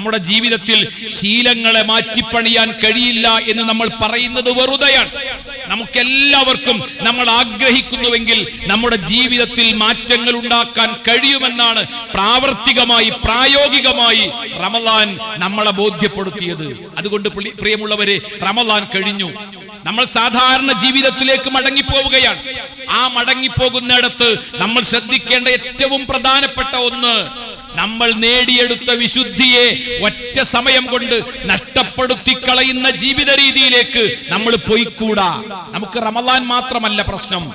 നമ്മുടെ ജീവിതത്തിൽ ശീലങ്ങളെ മാറ്റിപ്പണിയാൻ കഴിയില്ല എന്ന് നമ്മൾ പറയുന്നത് വെറുതെയാണ്. നമുക്കെല്ലാവർക്കും നമ്മൾ ആഗ്രഹിക്കുന്നുവെങ്കിൽ നമ്മുടെ ജീവിതത്തിൽ മാറ്റങ്ങൾ ഉണ്ടാക്കാൻ കഴിയുമെന്നാണ് പ്രാവർത്തികമായി പ്രായോഗികമായി റമലാൻ നമ്മളെ ബോധ്യപ്പെടുത്തിയത്. അതുകൊണ്ട് പ്രിയമുള്ളവരെ റമലാൻ കഴിഞ്ഞു. നമ്മൾ സാധാരണ ജീവിതത്തിലേക്ക് മടങ്ങിപ്പോവുകയാണ്. ആ മടങ്ങിപ്പോകുന്നിടത്ത് നമ്മൾ ശ്രദ്ധിക്കേണ്ട ഏറ്റവും പ്രധാനപ്പെട്ട ഒന്ന് നമ്മൾ നേടിയെടുത്ത വിശുദ്ധിയെ ഒറ്റ സമയം കൊണ്ട് നഷ്ടപ്പെടുത്തി കളയുന്ന ജീവിത രീതിയിലേക്ക് നമ്മൾ പോയിക്കൂടാ. നമുക്ക് റമലാൻ മാത്രമല്ല പ്രശ്നം.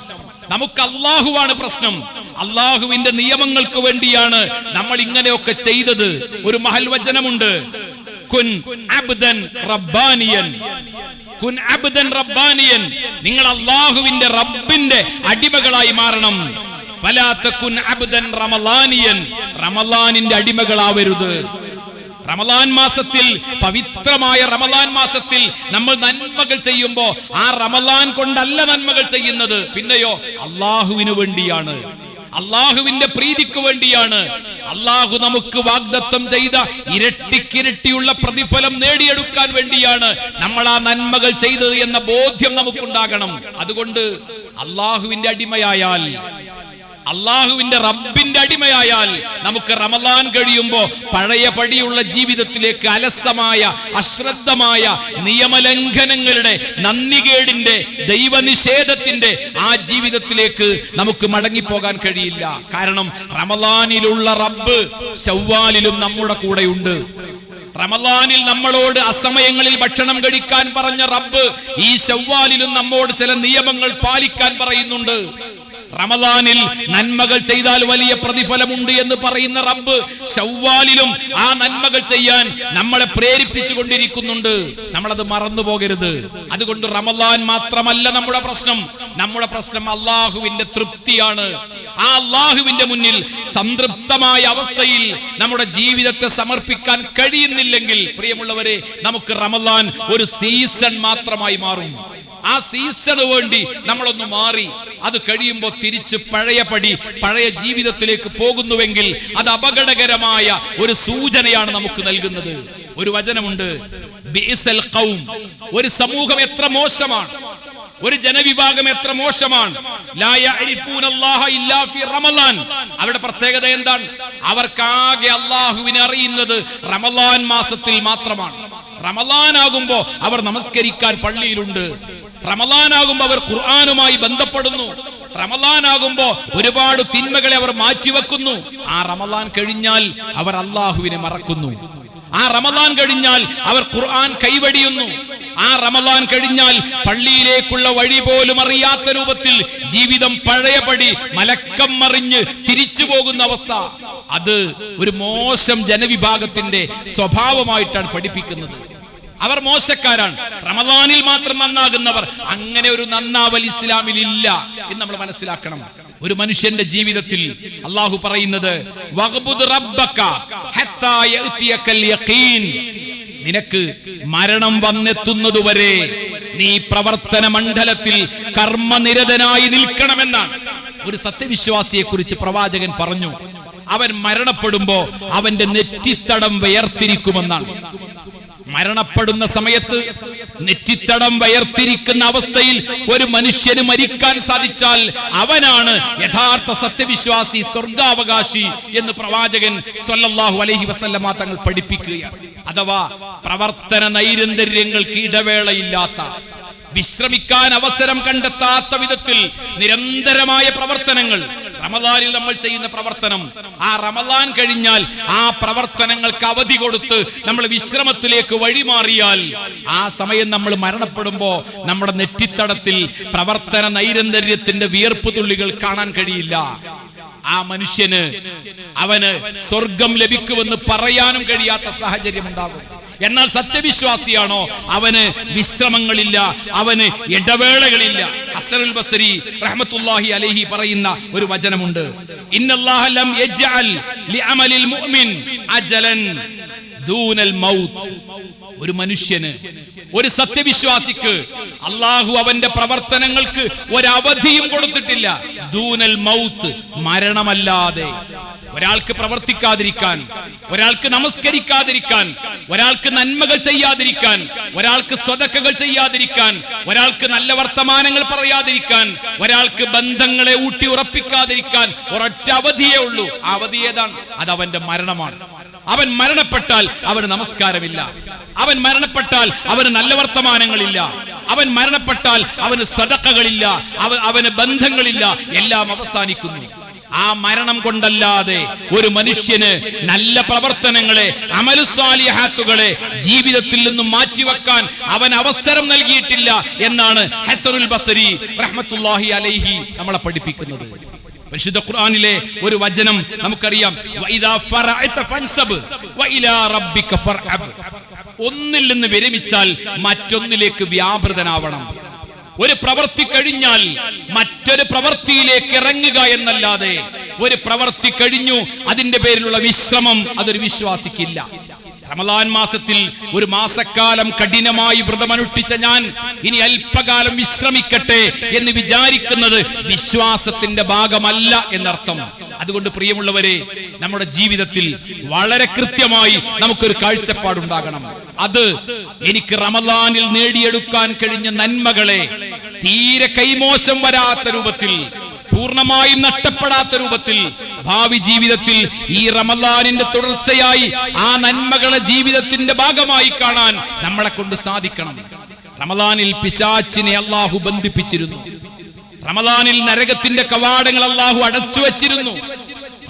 നമുക്ക് അള്ളാഹുവാണ് പ്രശ്നം. അള്ളാഹുവിന്റെ നിയമങ്ങൾക്ക് വേണ്ടിയാണ് നമ്മൾ ഇങ്ങനെയൊക്കെ ചെയ്തത്. ഒരു മഹൽ വചനമുണ്ട്. കുൻ അബ്ദൻ റബ്ബാനിയൻ. കുൻ അബ്ദൻ റബ്ബാനിയൻ. നിങ്ങൾ അള്ളാഹുവിന്റെ റബ്ബിന്റെ അടിമകളായി മാറണം. റമളാനിന്റെ അടിമകളാവരുത്. റമലാൻ മാസത്തിൽ പവിത്രമായ റമലാൻ മാസത്തിൽ നമ്മൾ നന്മകൾ ചെയ്യുമ്പോൾ ആ റമലാൻ കൊണ്ടല്ല നന്മകൾ ചെയ്യുന്നത്. പിന്നെയോ അള്ളാഹുവിന് വേണ്ടിയാണ്. അള്ളാഹുവിന്റെ പ്രീതിക്ക് വേണ്ടിയാണ്. അള്ളാഹു നമുക്ക് വാഗ്ദത്തം ചെയ്ത ഇരട്ടിക്കിരട്ടിയുള്ള പ്രതിഫലം നേടിയെടുക്കാൻ വേണ്ടിയാണ് നമ്മൾ ആ നന്മകൾ ചെയ്തത് എന്ന ബോധ്യം നമുക്കുണ്ടാകണം. അതുകൊണ്ട് അള്ളാഹുവിന്റെ അടിമയായാൽ അള്ളാഹുവിന്റെ റബ്ബിന്റെ അടിമയായാൽ നമുക്ക് റമലാൻ കഴിയുമ്പോ പഴയ പടിയുള്ള ജീവിതത്തിലേക്ക് അലസമായ അശ്രദ്ധമായ നിയമലംഘനങ്ങളുടെ നന്ദികേടിന്റെ ദൈവനിഷേധത്തിന്റെ ആ ജീവിതത്തിലേക്ക് നമുക്ക് മടങ്ങിപ്പോകാൻ കഴിയില്ല. കാരണം റമലാനിലുള്ള റബ്ബ് ശൗവാലിലും നമ്മുടെ കൂടെയുണ്ട്. റമലാനിൽ നമ്മളോട് അസമയങ്ങളിൽ ഭക്ഷണം കഴിക്കാൻ പറഞ്ഞ റബ്ബ് ഈ ശവ്വാലിലും നമ്മോട് ചില നിയമങ്ങൾ പാലിക്കാൻ പറയുന്നുണ്ട്. റമലാനിൽ നന്മകൾ ചെയ്താൽ വലിയ പ്രതിഫലമുണ്ട് എന്ന് പറയുന്ന റബ്ബ് ശൗവാലിലും ആ നന്മകൾ ചെയ്യാൻ നമ്മളെ പ്രേരിപ്പിച്ചു കൊണ്ടിരിക്കുന്നുണ്ട്. നമ്മളത് മറന്നു പോകരുത്. അതുകൊണ്ട് റമദാൻ മാത്രമല്ല നമ്മുടെ പ്രശ്നം. നമ്മുടെ പ്രശ്നം അള്ളാഹുവിന്റെ തൃപ്തിയാണ്. ആ അള്ളാഹുവിന്റെ മുന്നിൽ സംതൃപ്തമായ അവസ്ഥയിൽ നമ്മുടെ ജീവിതത്തെ സമർപ്പിക്കാൻ കഴിയുന്നില്ലെങ്കിൽ പ്രിയമുള്ളവരെ നമുക്ക് റമദാൻ ഒരു സീസൺ മാത്രമായി മാറും. ആ സീസണ് വേണ്ടി നമ്മളൊന്ന് മാറി. അത് കഴിയുമ്പോൾ തിരിച്ച് പഴയ പടി പഴയ ജീവിതത്തിലേക്ക് പോകുന്നുവെങ്കിൽ അത് അപകടകരമായ ഒരു സൂചനയാണ് നമുക്ക് നൽകുന്നത്. ഒരു വചനമുണ്ട്. ഒരു സമൂഹം എത്ര മോശമാണ്. ഒരു ജനവിഭാഗം എത്ര മോശമാണ്. അവരുടെ പ്രത്യേകത എന്താണ്? അവർക്കാകെ അള്ളാഹുവിനെ അറിയുന്നത് റമലാൻ മാസത്തിൽ മാത്രമാണ്. റമലാൻ ആകുമ്പോ അവർ നമസ്കരിക്കാൻ പള്ളിയിലുണ്ട്. റമളാനാകുമ്പോ അവർ ഖുർആാനുമായി ബന്ധപ്പെടുന്നു. റമലാനാകുമ്പോ ഒരുപാട് തിന്മകളെ അവർ മാറ്റിവെക്കുന്നു. ആ റമലാൻ കഴിഞ്ഞാൽ അവർ അള്ളാഹുവിനെ മറക്കുന്നു. ആ റമദാൻ കഴിഞ്ഞാൽ അവർ ഖുർആൻ കൈവടിയുന്നു. ആ റമദാൻ കഴിഞ്ഞാൽ പള്ളിയിലേക്കുള്ള വഴി പോലും അറിയാത്ത രൂപത്തിൽ ജീവിതം പഴയപടി മലക്കം മറിഞ്ഞ് തിരിച്ചു പോകുന്ന അവസ്ഥ. അത് ഒരു മോശം ജനവിഭാഗത്തിന്റെ സ്വഭാവമായിട്ടാണ് പഠിപ്പിക്കുന്നത്. അവർ മോശക്കാരാണ്. റമദാനിൽ മാത്രം നന്നാകുന്നവർ. അങ്ങനെ ഒരു നന്നാവൽ ഇസ്ലാമിൽ ഇല്ല എന്ന് നമ്മൾ മനസ്സിലാക്കണം. ഒരു മനുഷ്യന്റെ ജീവിതത്തിൽ അള്ളാഹു പറയുന്നത്. നിനക്ക് മരണം വന്നെത്തുന്നതുവരെ നീ പ്രവർത്തന മണ്ഡലത്തിൽ കർമ്മനിരതനായി നിൽക്കണമെന്നാണ്. ഒരു സത്യവിശ്വാസിയെ കുറിച്ച് പ്രവാചകൻ പറഞ്ഞു അവൻ മരണപ്പെടുമ്പോ അവന്റെ നെറ്റിത്തടം വയർത്തിരിക്കുമെന്നാണ് മരണപ്പെടുന്ന സമയത്ത് നെറ്റിത്തടം വയർത്തിരിക്കുന്ന അവസ്ഥയിൽ ഒരു മനുഷ്യന് മരിക്കാൻ സാധിച്ചാൽ അവനാണ് യഥാർത്ഥ സത്യവിശ്വാസി സ്വർഗാവകാശി എന്ന് പ്രവാചകൻ സൊല്ലാഹു അലഹി വസല്ലമ തങ്ങൾ പഠിപ്പിക്കുകയാണ്. അഥവാ പ്രവർത്തന നൈരന്തര്യങ്ങൾക്ക് ഇടവേളയില്ലാത്ത വിശ്രമിക്കാൻ അവസരം കണ്ടെത്താത്ത വിധത്തിൽ നിരന്തരമായ പ്രവർത്തനങ്ങൾ റമദാനിൽ നമ്മൾ ചെയ്യുന്ന പ്രവർത്തനം. ആ റമദാൻ കഴിഞ്ഞാൽ ആ പ്രവർത്തനങ്ങൾക്ക് അവധി കൊടുത്ത് നമ്മൾ വിശ്രമത്തിലേക്ക് വഴിമാറിയാൽ ആ സമയം നമ്മൾ മരണപ്പെടുമ്പോ നമ്മുടെ നെറ്റിത്തടത്തിൽ പ്രവർത്തന നൈരന്തര്യത്തിന്റെ വിയർപ്പ് തുള്ളികൾ കാണാൻ കഴിയില്ല. ആ മനുഷ്യന് അവന് സ്വർഗം ലഭിക്കുമെന്ന് പറയാനും കഴിയാത്ത സാഹചര്യം ഉണ്ടാകും. എന്നാൽ സത്യവിശ്വാസിയാണോ? അവന് വിശ്രമങ്ങളില്ല അവന് ഇടവേളകളില്ല. ഹസനുൽ ബസരി റഹ്മത്തുള്ളാഹി അലൈഹി പറയുന്ന ഒരു വചനമുണ്ട്. ഇന്നല്ലാഹ ലം യജ്അൽ മുഅ്മിൻ ദൂനൽ മൗത്ത്. ഒരു മനുഷ്യന് ഒരു സത്യവിശ്വാസിക്ക് അള്ളാഹു അവന്റെ പ്രവർത്തനങ്ങൾക്ക് ഒരവധിയും കൊടുത്തിട്ടില്ല. ദൂനൽ മൗത്ത് മരണമല്ലാതെ ഒരാൾക്ക് പ്രവർത്തിക്കാതിരിക്കാൻ ഒരാൾക്ക് നമസ്കരിക്കാതിരിക്കാൻ ഒരാൾക്ക് നന്മകൾ ചെയ്യാതിരിക്കാൻ ഒരാൾക്ക് സ്വതക്കകൾ ചെയ്യാതിരിക്കാൻ ഒരാൾക്ക് നല്ല വർത്തമാനങ്ങൾ പറയാതിരിക്കാൻ ഒരാൾക്ക് ബന്ധങ്ങളെ ഊട്ടി ഉറപ്പിക്കാതിരിക്കാൻ ഒരൊറ്റ അവധിയേ ഉള്ളൂ. ആ അവധി ഏതാണ്? അത് അവന്റെ മരണമാണ്. അവൻ മരണപ്പെട്ടാൽ അവന് നമസ്കാരമില്ല. അവൻ മരണപ്പെട്ടാൽ അവന് നല്ല വർത്തമാനങ്ങളില്ല. അവൻ മരണപ്പെട്ടാൽ അവന് സദക്കകളില്ല അവന് ബന്ധങ്ങളില്ല. എല്ലാം അവസാനിക്കുന്നു. ആ മരണം കൊണ്ടല്ലാതെ ഒരു മനുഷ്യന് നല്ല പ്രവർത്തനങ്ങളെ അമലുസാലിഹാത്തുകളെ ജീവിതത്തിൽ നിന്നും മാറ്റിവെക്കാൻ അവൻ അവസരം നൽകിയിട്ടില്ല എന്നാണ് ഹസറുൽ ബസരി റഹ്മത്തുല്ലാഹി അലൈഹി നമ്മളെ പഠിപ്പിക്കുന്നത്. പരിശുദ്ധ ഖുർആനിലെ ഒരു വചനം നമുക്കറിയാം. ഒന്നിൽ നിന്ന് വിരമിച്ചാൽ മറ്റൊന്നിലേക്ക് വ്യാപൃതനാവണം. ഒരു പ്രവൃത്തി കഴിഞ്ഞാൽ മറ്റൊരു പ്രവൃത്തിയിലേക്ക് ഇറങ്ങുക എന്നല്ലാതെ ഒരു പ്രവൃത്തി കഴിഞ്ഞു അതിന്റെ പേരിലുള്ള വിശ്രമം അതൊരു വിശ്വാസിക്കില്ല. റമലാൻ മാസത്തിൽ ഒരു മാസക്കാലം കഠിനമായി വ്രതമനുഷ്ഠിച്ച ഞാൻ ഇനി അല്പകാലം വിശ്രമിക്കട്ടെ എന്ന് വിചാരിക്കുന്നത് വിശ്വാസത്തിന്റെ ഭാഗമല്ല എന്നർത്ഥം. അതുകൊണ്ട് പ്രിയമുള്ളവരെ നമ്മുടെ ജീവിതത്തിൽ വളരെ കൃത്യമായി നമുക്കൊരു കാഴ്ചപ്പാടുണ്ടാകണം. അത് എനിക്ക് റമദാനിൽ നേടിയെടുക്കാൻ കഴിഞ്ഞ നന്മകളെ തീരെ കൈമോശം വരാത്ത രൂപത്തിൽ പൂർണമായും നഷ്ടപ്പെടാത്ത രൂപത്തിൽ ഭാവി ജീവിതത്തിൽ ഈ റമദാനിന്റെ തുടർച്ചയായി ആ നന്മകളെ ജീവിതത്തിന്റെ ഭാഗമായി കാണാൻ നമ്മളെ കൊണ്ട് സാധിക്കണം. റമദാനിൽ പിശാച്ചിനെ അള്ളാഹു ബന്ധിപ്പിച്ചിരുന്നു. റമദാനിൽ നരകത്തിന്റെ കവാടങ്ങൾ അള്ളാഹു അടച്ചു വച്ചിരുന്നു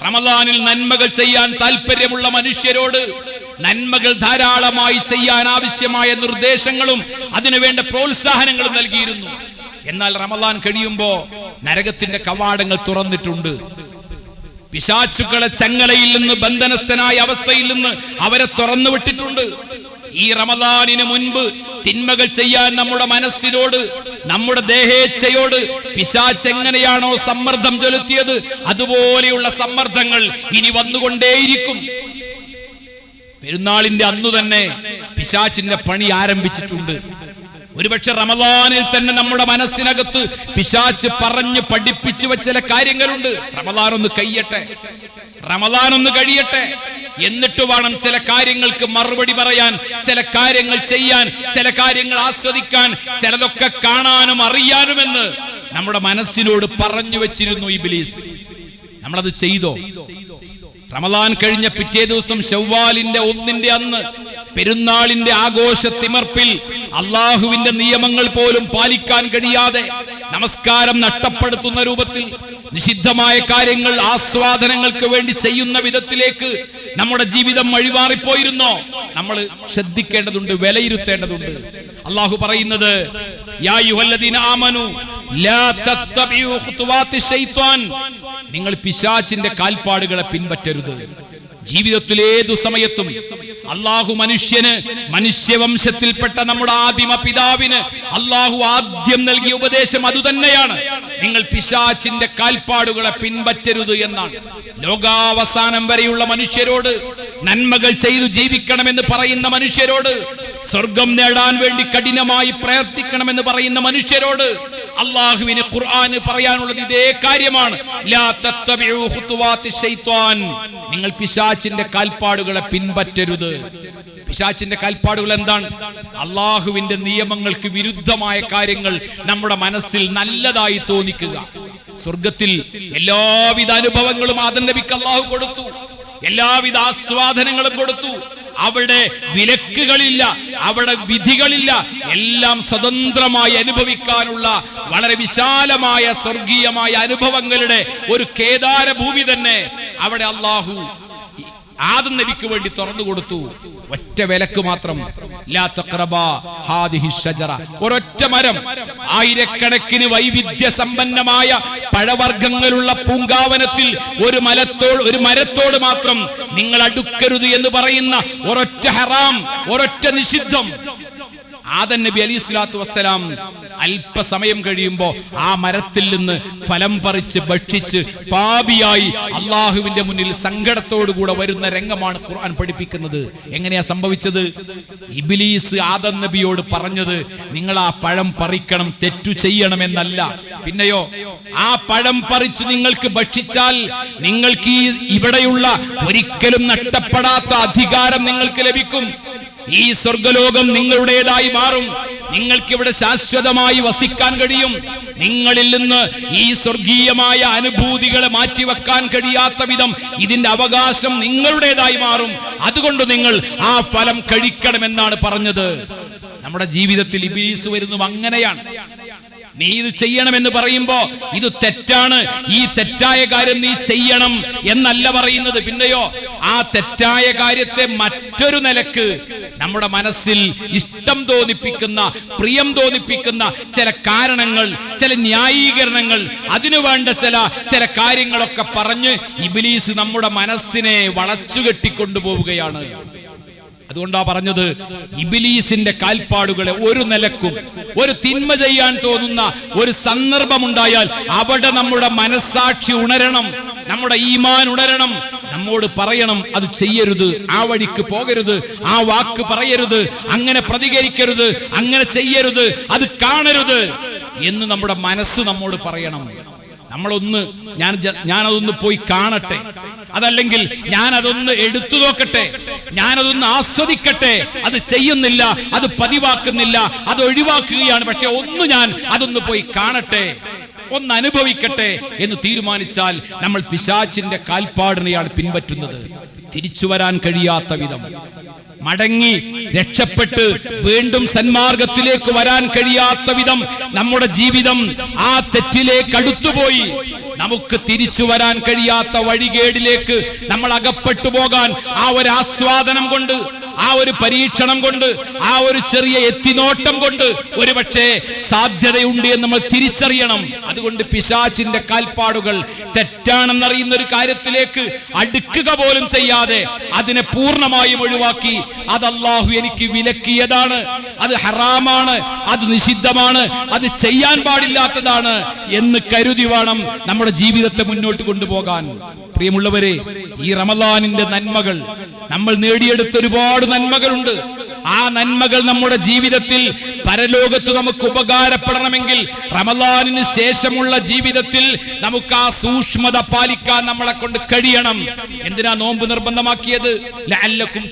റമദാനിൽ നന്മകൾ ചെയ്യാൻ താല്പര്യമുള്ള മനുഷ്യരോട് നന്മകൾ ധാരാളമായി ചെയ്യാൻ ആവശ്യമായ നിർദ്ദേശങ്ങളും അതിനുവേണ്ട പ്രോത്സാഹനങ്ങളും നൽകിയിരുന്നു. എന്നാൽ റമദാൻ കഴിയുമ്പോ നരകത്തിന്റെ കവാടങ്ങൾ തുറന്നിട്ടുണ്ട്. പിശാച്ചുക്കളെ ചങ്ങലയിൽ നിന്ന് ബന്ധനസ്ഥനായ അവസ്ഥയിൽ നിന്ന് അവരെ തുറന്നു വിട്ടിട്ടുണ്ട്. ഈ റമദാനിന് മുൻപ് തിന്മകൾ ചെയ്യാൻ നമ്മുടെ മനസ്സിനോട് നമ്മുടെ ദേഹേച്ഛയോട് പിശാച്ച് എങ്ങനെയാണോ സമ്മർദ്ദം ചെലുത്തിയത് അതുപോലെയുള്ള സമ്മർദ്ദങ്ങൾ ഇനി വന്നുകൊണ്ടേയിരിക്കും. പെരുന്നാളിന്റെ അന്നു തന്നെ പിശാച്ചിന്റെ പണി ആരംഭിച്ചിട്ടുണ്ട്. ഒരുപക്ഷെ റമദാനിൽ തന്നെ നമ്മുടെ മനസ്സിനകത്ത് പിശാച്ച് പറഞ്ഞ് പഠിപ്പിച്ചു വെച്ച ചില കാര്യങ്ങളുണ്ട്. റമദാൻ ഒന്ന് കഴിയട്ടെ. റമദാൻ ഒന്ന് കഴിയട്ടെ. എന്നിട്ട് വേണം ചില കാര്യങ്ങൾക്ക് മറുപടി പറയാൻ ചില കാര്യങ്ങൾ ചെയ്യാൻ ചില കാര്യങ്ങൾ ആസ്വദിക്കാൻ ചിലതൊക്കെ കാണാനും അറിയാനുമെന്ന് നമ്മുടെ മനസ്സിനോട് പറഞ്ഞു വെച്ചിരുന്നു ഇബിലീസ്. നമ്മളത് ചെയ്തോ? റമദാൻ കഴിഞ്ഞ പിറ്റേ ദിവസം ഷവ്വാലിന്റെ ഒന്നിന്റെ അന്ന് പെരുന്നാളിന്റെ ആഘോഷ തിമർപ്പിൽ അള്ളാഹുവിന്റെ നിയമങ്ങൾ പോലും പാലിക്കാൻ കഴിയാതെ നമസ്കാരം നഷ്ടപ്പെടുത്തുന്ന രൂപത്തിൽ നിഷിദ്ധമായ കാര്യങ്ങൾ ആസ്വാദനങ്ങൾക്ക് വേണ്ടി ചെയ്യുന്ന വിധത്തിലേക്ക് നമ്മുടെ ജീവിതം വഴിമാറിപ്പോയിരുന്നോ നമ്മൾ ശ്രദ്ധിക്കേണ്ടതുണ്ട് വിലയിരുത്തേണ്ടതുണ്ട്. അള്ളാഹു പറയുന്നത് യാ യുഹല്ലദീന ആമനു ലാ തത്തബിഉ ഖുത്വാത്തി ശൈത്വാൻ നിങ്ങൾ പിശാച്ചിന്റെ കാൽപ്പാടുകളെ പിൻപറ്റരുത്. ജീവിതത്തിൽ ഏതു സമയത്തും അള്ളാഹു മനുഷ്യന് മനുഷ്യവംശത്തിൽപ്പെട്ട നമ്മുടെ ആദിമ പിതാവിന് അള്ളാഹു ആദ്യം നൽകിയ ഉപദേശം അതുതന്നെയാണ് നിങ്ങൾ പിശാച്ചിന്റെ കാൽപ്പാടുകളെ പിൻപറ്റരുത് എന്നാണ്. ലോകാവസാനം വരെയുള്ള മനുഷ്യരോട് നന്മകൾ ചെയ്തു ജീവിക്കണമെന്ന് പറയുന്ന മനുഷ്യരോട് സ്വർഗം നേടാൻ വേണ്ടി കഠിനമായി പ്രയത്നിക്കണമെന്ന് പറയുന്ന മനുഷ്യരോട് അള്ളാഹുവിന് ഖുർആന് പറയാനുള്ളത് ഇതേ കാര്യമാണ്. നിങ്ങൾ പിശാച്ചിന്റെ കാൽപ്പാടുകളെ പിൻപറ്റരുത്. പിശാച്ചിന്റെ കാൽപ്പാടുകൾ എന്താണ്? അള്ളാഹുവിന്റെ നിയമങ്ങൾക്ക് വിരുദ്ധമായ കാര്യങ്ങൾ നമ്മുടെ മനസ്സിൽ നല്ലതായി തോന്നിക്കുക. സ്വർഗത്തിൽ എല്ലാവിധ അനുഭവങ്ങളും ആദം നബിക്ക് അള്ളാഹു കൊടുത്തു. എല്ലാവിധ ആസ്വാദനങ്ങളും കൊടുത്തു. അവിടെ വിലക്കുകളില്ല അവിടെ വിധികളില്ല. എല്ലാം സ്വതന്ത്രമായി അനുഭവിക്കാനുള്ള വളരെ വിശാലമായ സ്വർഗീയമായ അനുഭവങ്ങളുടെ ഒരു കേദാര ഭൂമി തന്നെ അവിടെ അള്ളാഹു ആദം നബിക്ക് വേണ്ടി തുറന്നു കൊടുത്തു. ഒറ്റ വിലക്ക് മാത്രം. ഒരൊറ്റ മരം. ആയിരക്കണക്കിന് വൈവിധ്യ സമ്പന്നമായ പഴവർഗങ്ങളുള്ള പൂങ്കാവനത്തിൽ ഒരു മലത്തോ ഒരു മരത്തോട് മാത്രം നിങ്ങൾ അടുക്കരുത് എന്ന് പറയുന്ന ഒരൊറ്റ ഹറാം ഒരൊറ്റ നിഷിദ്ധം. ആദൻ നബി അലി സ്വലാത്തു വസ്സലാം അല്പസമയം കഴിയുമ്പോൾ ആ മരത്തിൽ നിന്ന് ഫലം പറിച്ച് ഭക്ഷിച്ച് പാപിയായി അള്ളാഹുവിന്റെ മുന്നിൽ സങ്കടത്തോടുകൂടെ വരുന്ന രംഗമാണ് ഖുർആൻ പഠിപ്പിക്കുന്നത്. എങ്ങനെയാ സംഭവിച്ചത്? ഇബിലീസ് ആദം നബിയോട് പറഞ്ഞത് നിങ്ങൾ ആ പഴം പറിക്കണം തെറ്റു ചെയ്യണമെന്നല്ല. പിന്നെയോ ആ പഴം പറിച്ച് നിങ്ങൾക്ക് ഭക്ഷിച്ചാൽ നിങ്ങൾക്ക് ഈ ഇവിടെയുള്ള ഒരിക്കലും നഷ്ടപ്പെടാത്ത അധികാരം നിങ്ങൾക്ക് ലഭിക്കും. ഈ സ്വർഗലോകം നിങ്ങളുടേതായി മാറും. നിങ്ങൾക്ക് ഇവിടെ ശാശ്വതമായി വസിക്കാൻ കഴിയും. നിങ്ങളിൽ നിന്ന് ഈ സ്വർഗീയമായ അനുഭൂതികളെ മാറ്റിവെക്കാൻ കഴിയാത്ത വിധം ഇതിന്റെ അവകാശം നിങ്ങളുടേതായി മാറും. അതുകൊണ്ട് നിങ്ങൾ ആ ഫലം കഴിക്കണമെന്നാണ് പറഞ്ഞത്. നമ്മുടെ ജീവിതത്തിൽ ഇബീസ് വരുന്നത് അങ്ങനെയാണ്. നീ ഇത് ചെയ്യണമെന്ന് പറയുമ്പോ ഇത് തെറ്റാണ്. ഈ തെറ്റായ കാര്യം നീ ചെയ്യണം എന്നല്ല പറയുന്നത്. പിന്നെയോ ആ തെറ്റായ കാര്യത്തെ മറ്റൊരു നിലയ്ക്ക് നമ്മുടെ മനസ്സിൽ ഇഷ്ടം തോന്നിപ്പിക്കുന്ന പ്രിയം തോന്നിപ്പിക്കുന്ന ചില കാരണങ്ങൾ ചില ന്യായീകരണങ്ങൾ അതിനു വേണ്ട ചില ചില കാര്യങ്ങളൊക്കെ പറഞ്ഞ് ഇബിലീസ് നമ്മുടെ മനസ്സിനെ വളച്ചു കെട്ടിക്കൊണ്ടുപോവുകയാണ്. അതുകൊണ്ടാ പറഞ്ഞത് ഇബിലീസിന്റെ കാൽപ്പാടുകളെ ഒരു നിലക്കും ഒരു തിന്മ ചെയ്യാൻ തോന്നുന്ന ഒരു സന്ദർഭമുണ്ടായാൽ അവിടെ നമ്മുടെ മനസ്സാക്ഷി ഉണരണം നമ്മുടെ ഈമാൻ ഉണരണം നമ്മോട് പറയണം അത് ചെയ്യരുത്. ആ വഴിക്ക് പോകരുത് ആ വാക്ക് പറയരുത് അങ്ങനെ പ്രതികരിക്കരുത് അങ്ങനെ ചെയ്യരുത് അത് കാണരുത് എന്ന് നമ്മുടെ മനസ്സ് നമ്മോട് പറയണം. നമ്മളൊന്ന് ഞാൻ ഞാനതൊന്ന് പോയി കാണട്ടെ. അതല്ലെങ്കിൽ ഞാൻ അതൊന്ന് എടുത്തു നോക്കട്ടെ. ഞാനതൊന്ന് ആസ്വദിക്കട്ടെ. അത് ചെയ്യുന്നില്ല അത് പതിവാക്കുന്നില്ല അത് ഒഴിവാക്കുകയാണ്. പക്ഷെ ഒന്ന് ഞാൻ അതൊന്ന് പോയി കാണട്ടെ. ഒന്ന് അനുഭവിക്കട്ടെ എന്ന് തീരുമാനിച്ചാൽ നമ്മൾ പിശാച്ചിന്റെ കാൽപ്പാടിനെയാണ് പിൻപറ്റുന്നത്. തിരിച്ചു വരാൻ കഴിയാത്ത വിധം. മടങ്ങി രക്ഷപ്പെട്ട് വീണ്ടും സന്മാർഗത്തിലേക്ക് വരാൻ കഴിയാത്ത വിധം നമ്മുടെ ജീവിതം ആ തെറ്റിലേക്ക് അടുത്തുപോയി. നമുക്ക് തിരിച്ചു വരാൻ കഴിയാത്ത വഴികേടിലേക്ക് നമ്മൾ അകപ്പെട്ടു പോകാൻ ആ ഒരു ആസ്വാദനം കൊണ്ട് ആ ഒരു പരീക്ഷണം കൊണ്ട് ആ ഒരു ചെറിയ എത്തിനോട്ടം കൊണ്ട് ഒരുപക്ഷെ സാധ്യതയുണ്ട് എന്ന് നമ്മൾ തിരിച്ചറിയണം. അതുകൊണ്ട് പിശാച്ചിന്റെ കാൽപ്പാടുകൾ തെറ്റാണെന്നറിയുന്ന ഒരു കാര്യത്തിലേക്ക് അടുക്കുക പോലും ചെയ്യാതെ അതിനെ പൂർണമായും ഒഴിവാക്കി അത് അള്ളാഹു എനിക്ക് വിലക്കിയതാണ് അത് ഹറാമാണ് അത് നിഷിദ്ധമാണ് അത് ചെയ്യാൻ പാടില്ലാത്തതാണ് എന്ന് കരുതി വേണം നമ്മുടെ ജീവിതത്തെ മുന്നോട്ട് കൊണ്ടുപോകാൻ. പ്രിയമുള്ളവരെ ഈ റമദാനിന്റെ നന്മകൾ നമ്മൾ നേടിയെടുത്ത ഒരുപാട് നന്മകളുണ്ട്. ആ നന്മകൾ നമ്മുടെ ജീവിതത്തിൽ പരലോകത്ത് നമുക്ക് ഉപകാരപ്പെടണമെങ്കിൽ റമദാനിന് ശേഷമുള്ള ജീവിതത്തിൽ നമുക്ക് ആ സൂക്ഷ്മത പാലിക്കാൻ നമ്മളെ കൊണ്ട് കഴിയണം. എന്തിനാ നോമ്പ് നിർബന്ധമാക്കിയത്? ലഅല്ലക്കും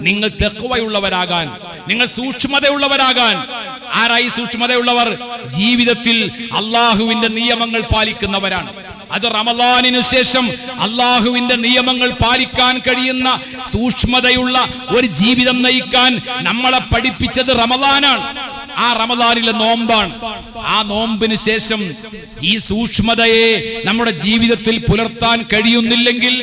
നിങ്ങൾ തെക്കുവയുള്ളവരാകാൻ നിങ്ങൾ സൂക്ഷ്മതയുള്ളവരാകാൻ. ആരായി സൂക്ഷ്മതയുള്ളവർ? ജീവിതത്തിൽ അള്ളാഹുവിന്റെ നിയമങ്ങൾ പാലിക്കുന്നവരാണ്. അത് റമലാനിനു ശേഷം അള്ളാഹുവിന്റെ നിയമങ്ങൾ പാലിക്കാൻ കഴിയുന്ന സൂക്ഷ്മതയുള്ള ഒരു ജീവിതം നയിക്കാൻ നമ്മളെ പഠിപ്പിച്ചത് റമലാനാണ് ആ റമദാനിലെ നോമ്പാണ്. ആ നോമ്പിന് ശേഷം ഈ സൂക്ഷ്മതയെ നമ്മുടെ ജീവിതത്തിൽ പുലർത്താൻ കഴിയുന്നില്ലെങ്കിൽ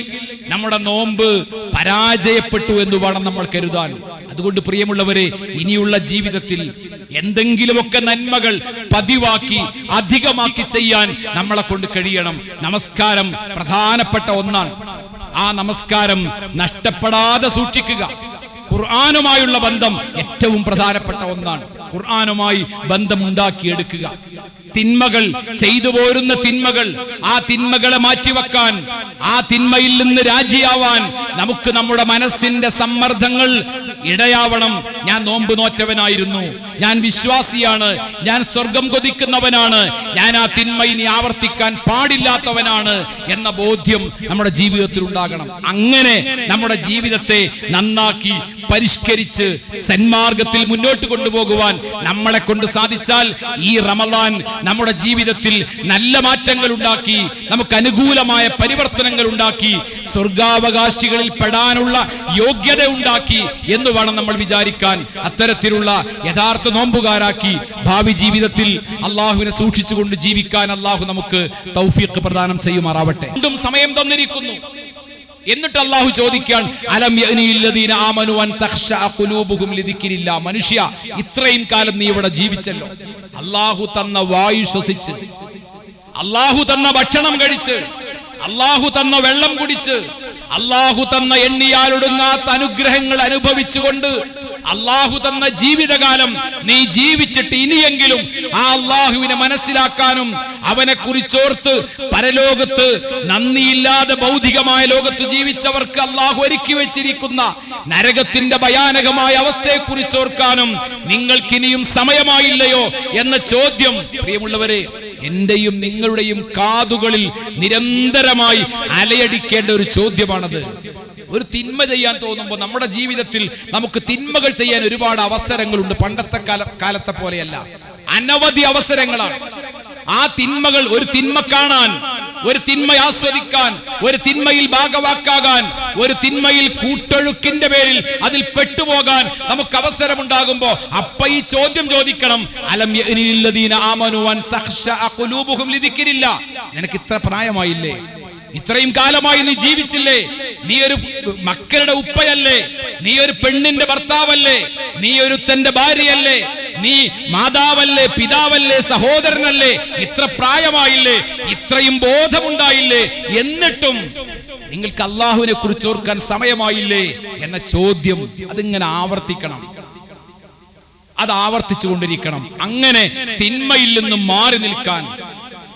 നമ്മുടെ നോമ്പ് പരാജയപ്പെട്ടു എന്ന് വേണം നമ്മൾ കരുതാൻ. അതുകൊണ്ട് പ്രിയമുള്ളവരെ ഇനിയുള്ള ജീവിതത്തിൽ എന്തെങ്കിലുമൊക്കെ നന്മകൾ പതിവാക്കി അധികമാക്കി ചെയ്യാൻ നമ്മളെ കൊണ്ട് കഴിയണം. നമസ്കാരം പ്രധാനപ്പെട്ട ഒന്നാണ്. ആ നമസ്കാരം നഷ്ടപ്പെടാതെ സൂക്ഷിക്കുക. ഖുർആാനുമായുള്ള ബന്ധം ഏറ്റവും പ്രധാനപ്പെട്ട ഒന്നാണ്. ഖുർആാനുമായി ബന്ധമുണ്ടാക്കിയെടുക്കുക. തിന്മകൾ ചെയ്തു പോരുന്ന തിന്മകൾ ആ തിന്മകളെ മാറ്റിവെക്കാൻ ആ തിന്മയിൽ നിന്ന് രാജിയാവാൻ നമുക്ക് നമ്മുടെ മനസ്സിന്റെ സമ്മർദ്ദങ്ങൾ ഇടയാവണം. ഞാൻ നോമ്പ് നോറ്റവനായിരുന്നു. ഞാൻ വിശ്വാസിയാണ്. ഞാൻ സ്വർഗം കൊതിക്കുന്നവനാണ്. ഞാൻ ആ തിന്മ ഇനി ആവർത്തിക്കാൻ പാടില്ലാത്തവനാണ് എന്ന ബോധ്യം നമ്മുടെ ജീവിതത്തിൽ ഉണ്ടാകണം. അങ്ങനെ നമ്മുടെ ജീവിതത്തെ നന്നാക്കി പരിഷ്കരിച്ച് സന്മാർഗത്തിൽ മുന്നോട്ട് കൊണ്ടുപോകുവാൻ നമ്മളെ കൊണ്ട് സാധിച്ചാൽ ഈ റമദാൻ നമ്മുടെ ജീവിതത്തിൽ നല്ല മാറ്റങ്ങൾ ഉണ്ടാക്കി നമുക്ക് അനുകൂലമായ പരിവർത്തനങ്ങൾ ഉണ്ടാക്കി സ്വർഗാവകാശികളിൽ പെടാനുള്ള യോഗ്യത ഉണ്ടാക്കി എന്ന് വേണം നമ്മൾ വിചാരിക്കാൻ. അത്തരത്തിലുള്ള യഥാർത്ഥ നോമ്പുകാരാക്കി ഭാവി ജീവിതത്തിൽ അള്ളാഹുവിനെ സൂക്ഷിച്ചുകൊണ്ട് ജീവിക്കാൻ അള്ളാഹു നമുക്ക് തൗഫീഖ് പ്രദാനം ചെയ്യുമാറാവട്ടെ. സമയം തന്നിരിക്കുന്നു. എന്നിട്ട് അള്ളാഹു ചോദിക്കാൻ മനുഷ്യ ഇത്രയും കാലം നീ ഇവിടെ ജീവിച്ചല്ലോ. അള്ളാഹു തന്ന വായു ശ്വസിച്ച് അള്ളാഹു തന്ന ഭക്ഷണം കഴിച്ച് അള്ളാഹു തന്ന വെള്ളം കുടിച്ച് അള്ളാഹു തന്ന എണ്ണിയാലൊടുങ്ങാത്ത അനുഗ്രഹങ്ങൾ അനുഭവിച്ചുകൊണ്ട് അള്ളാഹു തന്ന ജീവിതകാലം നീ ജീവിച്ചിട്ട് ഇനിയെങ്കിലും ആ അള്ളാഹുവിനെ മനസ്സിലാക്കാനും അവനെ കുറിച്ചോർത്ത് പരലോകത്ത് നന്ദിയില്ലാതെ ഭൗതികമായ ലോകത്ത് ജീവിച്ചവർക്ക് അള്ളാഹു ഒരുക്കി വെച്ചിരിക്കുന്ന നരകത്തിന്റെ ഭയാനകമായ അവസ്ഥയെ കുറിച്ചോർക്കാനും നിങ്ങൾക്കിനിയും സമയമായില്ലയോ എന്ന ചോദ്യം പ്രിയമുള്ളവരെ എന്റെയും നിങ്ങളുടെയും കാതുകളിൽ നിരന്തരമായി അലയടിക്കേണ്ട ഒരു ചോദ്യമാണത്. ഒരു തിന്മ ചെയ്യാൻ തോന്നുമ്പോൾ നമ്മുടെ ജീവിതത്തിൽ നമുക്ക് തിന്മകൾ ചെയ്യാൻ ഒരുപാട് അവസരങ്ങളുണ്ട്. പണ്ടത്തെ കാല കാലത്തെ പോലെയല്ല. അനവധി അവസരങ്ങളാണ്. ആ തിന്മകൾ ഒരു തിന്മ കാണാൻ ഒരു തിന്മ ആസ്വദിക്കാൻ ഒരു തിന്മയിൽ ഭാഗവാക്കാകാൻ ഒരു തിന്മയിൽ കൂട്ടൊഴുക്കിന്റെ പേരിൽ അതിൽ പെട്ടുപോകാൻ നമുക്ക് അവസരമുണ്ടാകുമ്പോ അപ്പ ഈ ചോദ്യം ചോദിക്കണം. അലം ആമനുവാൻ നിനക്ക് ഇത്ര പ്രായമായില്ലേ? ഇത്രയും കാലമായി നീ ജീവിച്ചില്ലേ? നീ ഒരു മക്കളുടെ ഉപ്പയല്ലേ? നീ ഒരു പെണ്ണിന്റെ ഭർത്താവല്ലേ? നീ ഒരു തന്റെ ഭാര്യയല്ലേ? നീ മാതാവല്ലേ പിതാവല്ലേ സഹോദരനല്ലേ? ഇത്ര പ്രായമായില്ലേ? ഇത്രയും ബോധമുണ്ടായില്ലേ? എന്നിട്ടും നിങ്ങൾക്ക് അള്ളാഹുവിനെ കുറിച്ച് ഓർക്കാൻ സമയമായില്ലേ? എന്ന ചോദ്യം അതിങ്ങനെ ആവർത്തിക്കണം. അത് ആവർത്തിച്ചു കൊണ്ടിരിക്കണം അങ്ങനെ തിന്മയിൽ നിന്നും മാറി നിൽക്കാൻ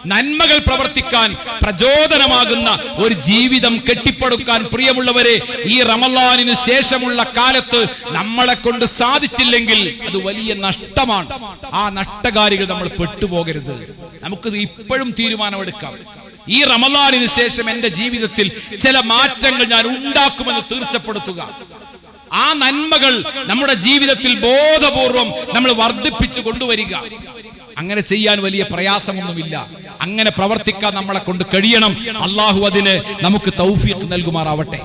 നന്മകൾ പ്രവർത്തിക്കാൻ പ്രചോദനമാകുന്ന ഒരു ജീവിതം കെട്ടിപ്പടുക്കാൻ പ്രിയമുള്ളവരെ ഈ റമലാനിന് ശേഷമുള്ള കാലത്ത് നമ്മളെ കൊണ്ട് സാധിച്ചില്ലെങ്കിൽ അത് വലിയ നഷ്ടമാണ്. ആ നഷ്ടകാരികൾ നമ്മൾ പെട്ടുപോകരുത്. നമുക്ക് ഇപ്പോഴും തീരുമാനമെടുക്കാം. ഈ റമലാനിന് ശേഷം എന്റെ ജീവിതത്തിൽ ചില മാറ്റങ്ങൾ ഞാൻ ഉണ്ടാക്കുമെന്ന് തീർച്ചപ്പെടുത്തുക. ആ നന്മകൾ നമ്മുടെ ജീവിതത്തിൽ ബോധപൂർവം നമ്മൾ വർദ്ധിപ്പിച്ചു കൊണ്ടുവരിക. അങ്ങനെ ചെയ്യാൻ വലിയ പ്രയാസമൊന്നുമില്ല. അങ്ങനെ പ്രവർത്തിക്കാൻ നമ്മളെ കൊണ്ട് കഴിയണം. അള്ളാഹു അതിന് നമുക്ക് തൗഫീഖ് നൽകുമാറാവട്ടെ.